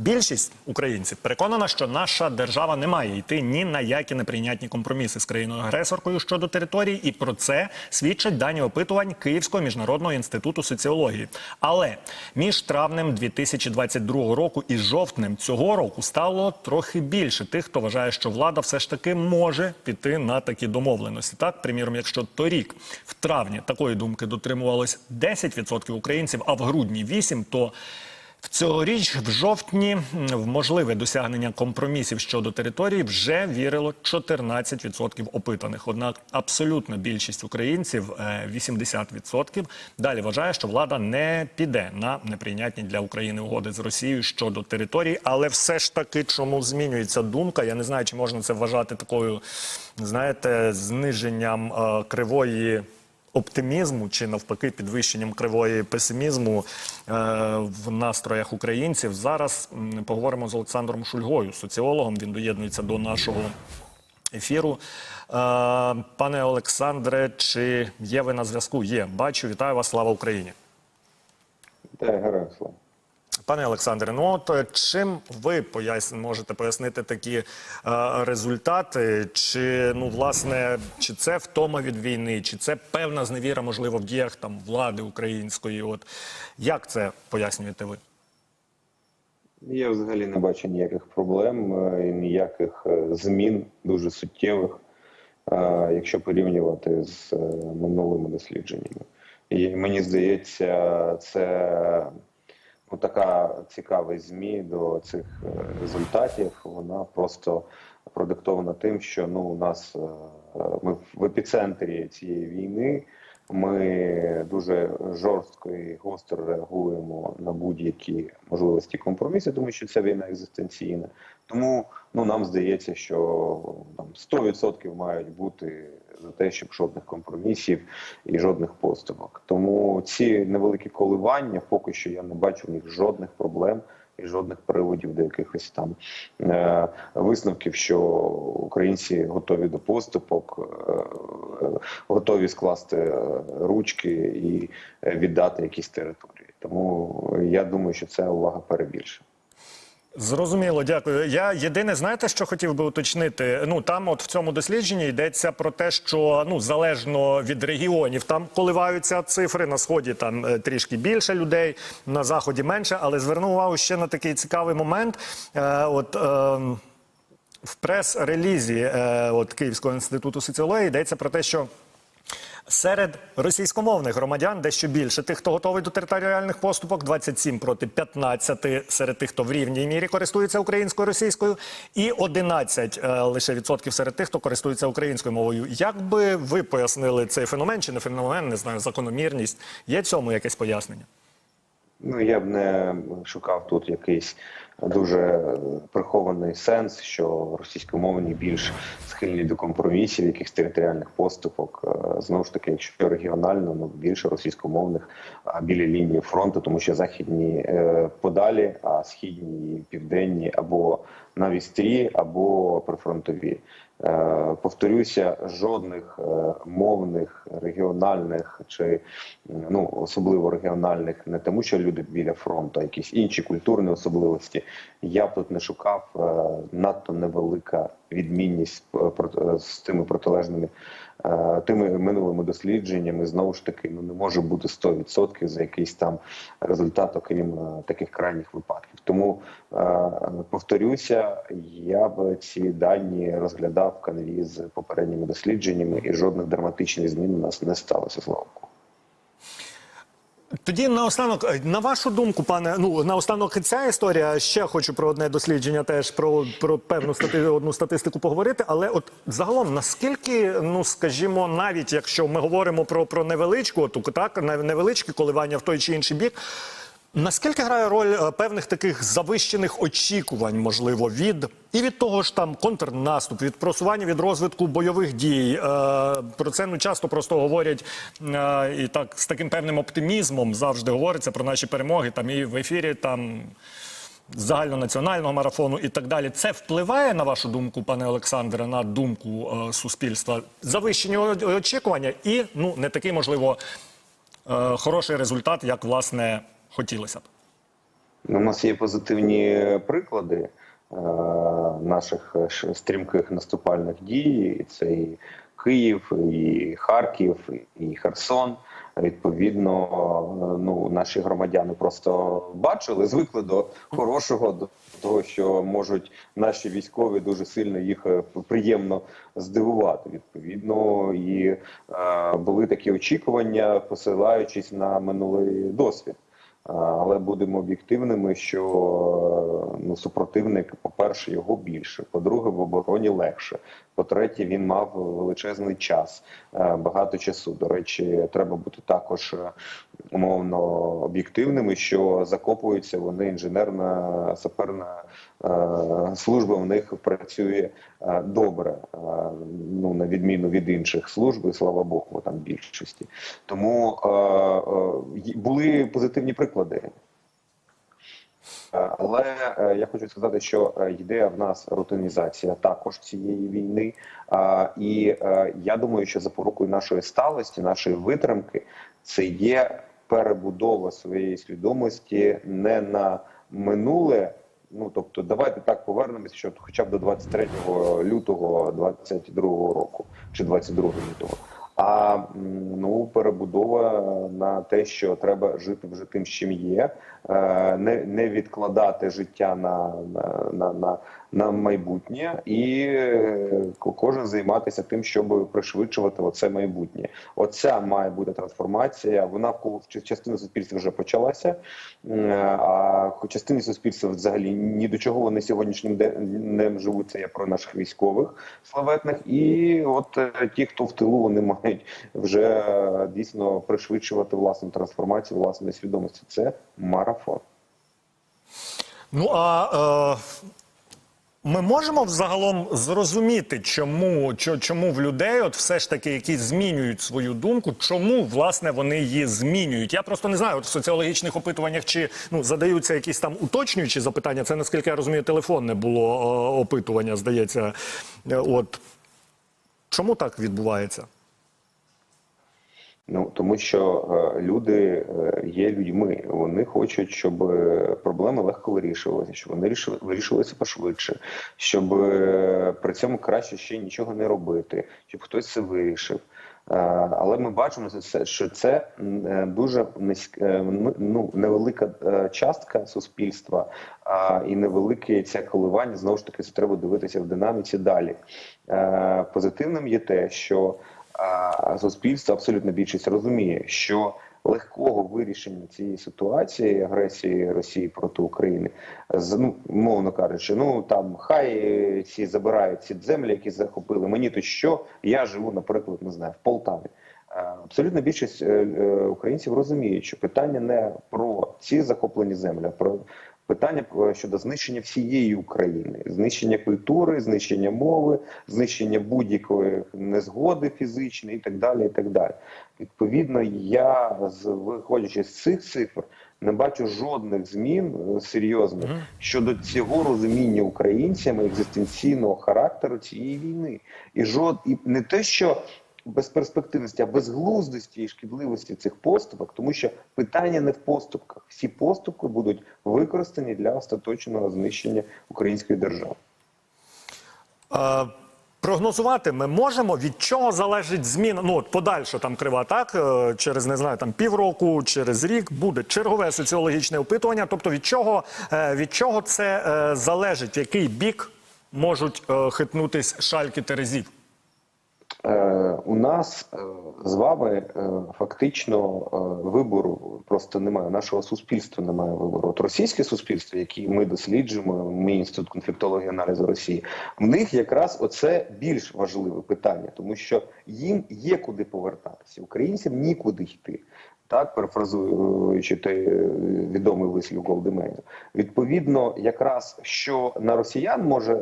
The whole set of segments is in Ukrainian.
Більшість українців переконана, що наша держава не має йти ні на які неприйнятні компроміси з країною агресоркою щодо території, і про це свідчать дані опитувань Київського міжнародного інституту соціології. Але між травнем 2022 року і жовтнем цього року стало трохи більше тих, хто вважає, що влада все ж таки може піти на такі домовленості. Так, приміром, якщо торік в травні такої думки дотримувалось 10% українців, а в грудні 8%, то Цьогоріч, в жовтні, в можливе досягнення компромісів щодо території вже вірило 14% опитаних. Однак абсолютна більшість українців, е, 80%, далі вважає, що влада не піде на неприйнятні для України угоди з Росією щодо території. Але все ж таки, чому змінюється думка? Я не знаю, чи можна це вважати такою, знаєте, зниженням е, кривої оптимізму чи навпаки підвищенням кривої песимізму е, в настроях українців. Зараз поговоримо з Олександром Шульгою, соціологом. Він доєднується до нашого ефіру. Е, пане Олександре, чи є ви на зв'язку? Є. Бачу. Вітаю вас. Слава Україні. Вітаю, героям слава. Пане Олександре, ну от е, чим ви пояс... можете пояснити такі е, результати? Чи ну власне, чи це втома від війни, чи це певна зневіра, можливо, в діях там влади української? От як це пояснюєте ви? Я взагалі не бачу ніяких проблем е, ніяких е, змін дуже суттєвих, якщо порівнювати з минулими дослідженнями. І мені здається, це ну, така цікавість змі до цих е, результатів. Вона просто продиктована тим, що ну у нас е, ми в епіцентрі цієї війни. Ми дуже жорстко і гостро реагуємо на будь-які можливості компромісу, тому що це війна екзистенційна. Тому ну нам здається, що там 100% мають бути за те, щоб жодних компромісів і жодних поступок. Тому ці невеликі коливання, поки що я не бачу в них жодних проблем і жодних приводів до якихось там е, висновків, що українці готові до поступок, е, готові скласти е, ручки і е, віддати якісь території. Тому я думаю, що це увага перебільшена. Зрозуміло, дякую. Я єдине, знаєте, що хотів би уточнити. Ну там, от в цьому дослідженні йдеться про те, що ну залежно від регіонів, там коливаються цифри на сході. Там е, трішки більше людей, на заході менше. Але зверну увагу ще на такий цікавий момент. Е, от е, в прес-релізі е, от Київського інституту соціології йдеться про те, що. Серед російськомовних громадян дещо більше тих, хто готовий до територіальних поступок, 27 проти 15 серед тих, хто в рівній мірі користується українською російською, і 11 е, лише відсотків серед тих, хто користується українською мовою. Як би ви пояснили цей феномен чи не феномен, не знаю, закономірність? Є цьому якесь пояснення? Ну я б не шукав тут якийсь дуже прихований сенс, що російськомовні більш схильні до компромісів, якихось територіальних поступок. Е, Знову ж таки, якщо регіонально, ну більше російськомовних біля лінії фронту, тому що західні е, подалі, а східні південні або на вістрі, або прифронтові. Е, Повторюся, жодних е, мовних, регіональних чи ну особливо регіональних, не тому, що люди біля фронту, а якісь інші культурні особливості. Я б тут не шукав е, надто невелика відмінність з тими протилежними тими минулими дослідженнями. Знову ж таки, ну не може бути 100% за якийсь там результат, окрім е, таких крайніх випадків. Тому е, повторюся, я б ці дані розглядав в канві з попередніми дослідженнями, і жодних драматичних змін у нас не сталося. Богу. Тоді наостанок, е, на вашу думку, пане, ну наостанок ця історія. Ще хочу про одне дослідження, теж про, про певну стати, одну статистику поговорити. Але от загалом, наскільки, ну скажімо, навіть якщо ми говоримо про, про невеличку, от, так, не- невеличкі коливання в той чи інший бік. Наскільки грає роль е, певних таких завищених очікувань, можливо, від і від того ж там контрнаступ, від просування від розвитку бойових дій? Е, про це ну часто просто говорять е, і так з таким певним оптимізмом завжди говориться про наші перемоги. Там і в ефірі там загальнонаціонального марафону і так далі. Це впливає на вашу думку, пане Олександре, на думку суспільства? Завищені очікування і ну не такий можливо хороший результат, як власне хотілося б. Ну, У нас є позитивні приклади е, наших е, стрімких наступальних дій. Це і Київ, і Харків, і Херсон. Відповідно, е, ну наші громадяни просто бачили, звикли до хорошого, до того, що можуть наші військові дуже сильно їх приємно здивувати. Відповідно, і е, були такі очікування, посилаючись на минулий досвід. А, Але будемо об'єктивними, що е, ну супротивник, по-перше, його більше. По-друге, в обороні легше. По-третє, він мав величезний час, е, багато часу. До речі, треба бути також е, умовно об'єктивними, що закопуються вони інженерна саперна е, служба. В них працює е, добре. Відміну від інших служб, і слава Богу, там більшості. Тому е, е, були позитивні приклади. Е, Але е, я хочу сказати, що е, йде в нас рутинізація також цієї війни. І я думаю, що запорукою нашої сталості, нашої витримки, це є перебудова своєї свідомості не на минуле. Ну тобто, давайте так повернемося, що хоча б до 23 лютого 22 року чи 22 лютого. А ну перебудова на те, що треба жити вже тим, чим є, е, не, не відкладати життя на, на, на, на, на майбутнє, і е, кожен займатися тим, щоб пришвидшувати оце майбутнє. Оця має бути трансформація. Вона в частини суспільства вже почалася. А в частині суспільства взагалі ні до чого вони сьогоднішнім днем живуть. Це я про наших військових славетних. І от е, ті, хто в тилу, вони мають вже е, дійсно пришвидшувати власну трансформацію власної свідомості. Це марафон. Ну а ми можемо взагалом зрозуміти, чому, чому в людей, от все ж таки, які змінюють свою думку, чому власне вони її змінюють? Я просто не знаю, от в соціологічних опитуваннях чи ну задаються якісь там уточнюючі запитання. Це наскільки я розумію, телефонне було е, опитування, здається. Е, От чому так відбувається? Ну тому що е, люди е, є людьми. Вони хочуть, щоб е, проблеми легко вирішувалися, щоб вони вирішувалися пошвидше, щоб при цьому краще ще нічого не робити, щоб хтось це вирішив. Але ми бачимо, що це- дуже низьк- е, ну, невелика частка суспільства і невелике це коливання. Знову ж таки, це треба дивитися в динаміці далі. Позитивним є те, що суспільство абсолютно більшість розуміє, що легкого вирішення цієї ситуації агресії Росії проти України, ну мовно кажучи, ну там хай ці забирають ці землі, які захопили. Мені то що я живу, наприклад, не знаю, в Полтаві. Абсолютна більшість е, е, українців розуміють, що питання не про ці захоплені землі, а про питання щодо знищення всієї України, знищення культури, знищення мови, знищення будь-якої незгоди фізичної і так далі. І так далі. Відповідно, я виходячи з цих цифр. Не бачу жодних змін е, серйозних щодо цього розуміння українцями екзистенційного характеру цієї війни, і жод і не те, що безперспективності, а безглуздості і шкідливості цих поступок, тому що питання не в поступках. Всі поступки будуть використані для остаточного знищення української держави. Е, Прогнозувати ми можемо, від чого залежить зміна. Ну от подальше там крива так е, через не знаю там півроку, через рік буде чергове соціологічне опитування. Тобто від чого е, від чого це залежить, в який бік можуть хитнутись шальки терезів? Е, у нас е, з вами е, фактично вибору просто немає. Нашого суспільства немає вибору. От російське суспільство, яке ми досліджуємо, мій інститут конфліктології і аналізу Росії, в них якраз оце більш важливе питання, тому що їм є куди повертатися. Українцям нікуди йти. Так, перефразуючи той відомий вислів Голдемейна. Відповідно, якраз що на росіян може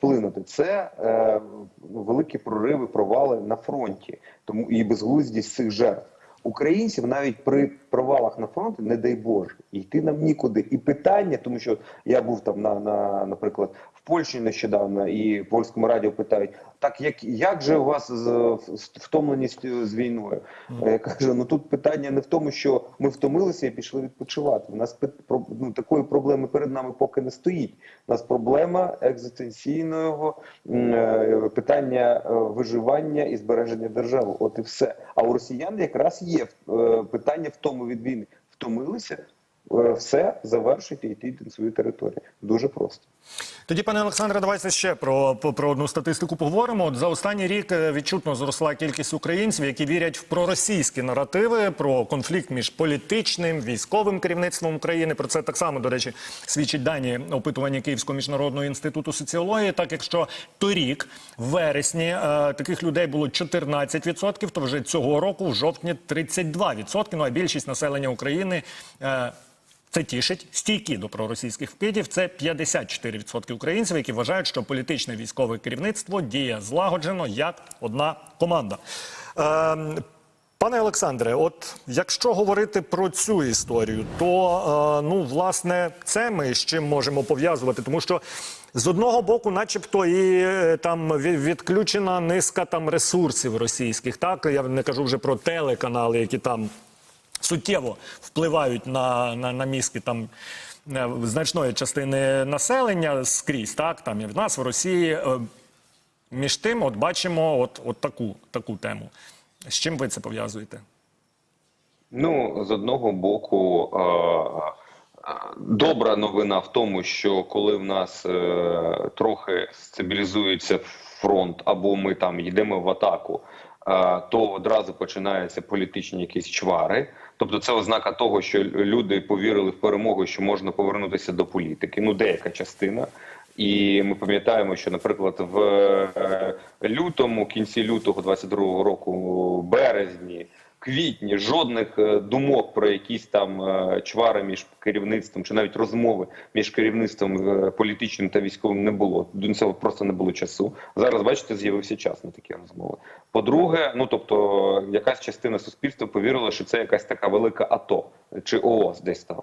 вплинути, це е, великі прориви, провали на фронті, тому і безглуздість цих жертв. Українців навіть при провалах на фронті, не дай Боже, йти нам нікуди. І питання, тому що я був там на, на наприклад, в Польщі нещодавно, і в польському радіо питають: так як, як же у вас з з втомленістю з війною? Я кажу: ну тут питання не в тому, що ми втомилися і пішли відпочивати. У нас ну, такої проблеми перед нами поки не стоїть. У нас проблема екзистенційного е, питання е, виживання і збереження держави. От і все. А у росіян якраз є е, питання втому від війни. Втомилися. Е, Все завершити і йти на свою територію. Дуже просто. Тоді, пане Олександре, давайте ще про, про, одну статистику поговоримо. От за останній рік е, відчутно зросла кількість українців, які вірять в проросійські наративи про конфлікт між політичним військовим керівництвом України. Про це так само, до речі, свідчить дані опитування Київського міжнародного інституту соціології. Так якщо торік, в вересні, е, таких людей було 14%, то вже цього року, в жовтні, 32%. Ну а більшість населення України. Е, це тішить стійкі до проросійських вкидів. Це 54% українців, які вважають, що політичне військове керівництво діє злагоджено як одна команда. Ем, Пане Олександре, от якщо говорити про цю історію, то е, ну власне це ми з чим можемо пов'язувати, тому що з одного боку, начебто, і е, там відключена низка там ресурсів російських. Так я не кажу вже про телеканали, які там суттєво впливають на, на, на мізки там е, значної частини населення скрізь, так там і в нас в Росії. Е, Між тим, от бачимо от, от таку, таку тему. З чим ви це пов'язуєте? Ну, з одного боку, е, добра новина в тому, що коли в нас трохи стабілізується фронт, або ми там йдемо в атаку, то одразу починаються політичні якісь чвари. Тобто, це ознака того, що люди повірили в перемогу, що можна повернутися до політики. Ну, деяка частина. І ми пам'ятаємо, що, наприклад, в е, лютому, кінці лютого 22-го року, березні, квітні, жодних е, думок про якісь там е, чвари між керівництвом чи навіть розмови між керівництвом е, політичним та військовим не було. До цього просто не було часу. Зараз, бачите, з'явився час на такі розмови. По-друге, ну тобто, якась частина суспільства повірила, що це якась така велика АТО чи ООС десь там.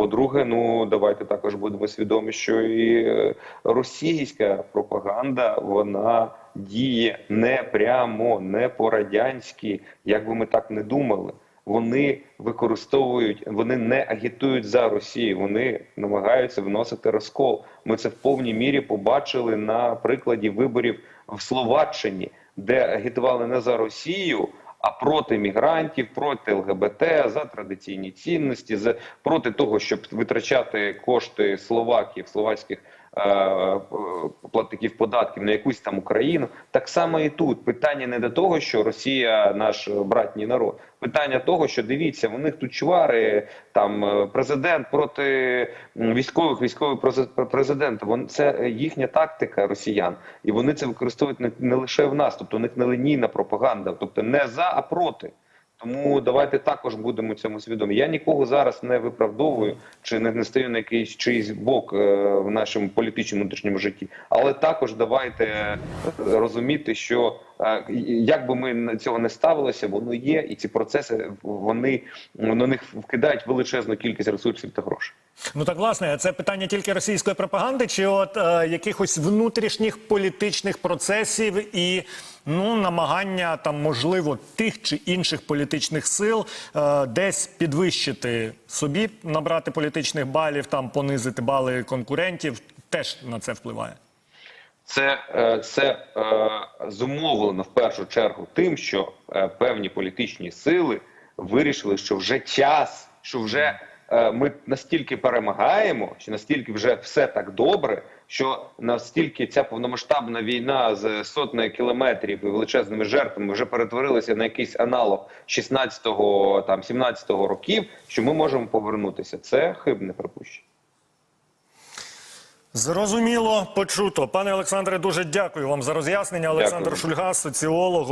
По-друге, ну давайте також будемо свідомі, що і е, російська пропаганда вона діє не прямо, не по-радянськи, як би ми так не думали. Вони використовують, вони не агітують за Росію, вони намагаються вносити розкол. Ми це в повній мірі побачили на прикладі виборів в Словаччині, де агітували не за Росію, а проти мігрантів, проти ЛГБТ, за традиційні цінності, за проти того, щоб витрачати кошти словаків, словацьких платників податків на якусь там Україну. Так само і тут питання не до того, що Росія наш братній народ. Питання того, що дивіться, у них тут чвари, там е, президент проти військових, військовий президент. Вон це їхня тактика росіян, і вони це використовують не, не лише в нас, тобто у них нелинійна пропаганда, тобто не за, а проти. Тому давайте також будемо цьому свідомі. Я нікого зараз не виправдовую чи не, не стою на якийсь чийсь бок е, в нашому політичному внутрішньому житті. Але також давайте е, розуміти, що е, як би ми цього не ставилися, воно є, і ці процеси вони на них вкидають величезну кількість ресурсів та грошей. Ну так власне, це питання тільки російської пропаганди, чи от е, якихось внутрішніх політичних процесів і ну намагання там можливо тих чи інших політичних сил е, десь підвищити собі, набрати політичних балів, там понизити бали конкурентів, теж на це впливає. Це, е, це е, зумовлено в першу чергу тим, що е, певні політичні сили вирішили, що вже час, що вже ми настільки перемагаємо, що настільки вже все так добре, що настільки ця повномасштабна війна з сотнею кілометрів і величезними жертвами вже перетворилася на якийсь аналог 16-го, там 17-го років, що ми можемо повернутися. Це хибне припущення. Зрозуміло, почуто. Пане Олександре, дуже дякую вам за роз'яснення. Олександр Дякую. Шульга, соціолог.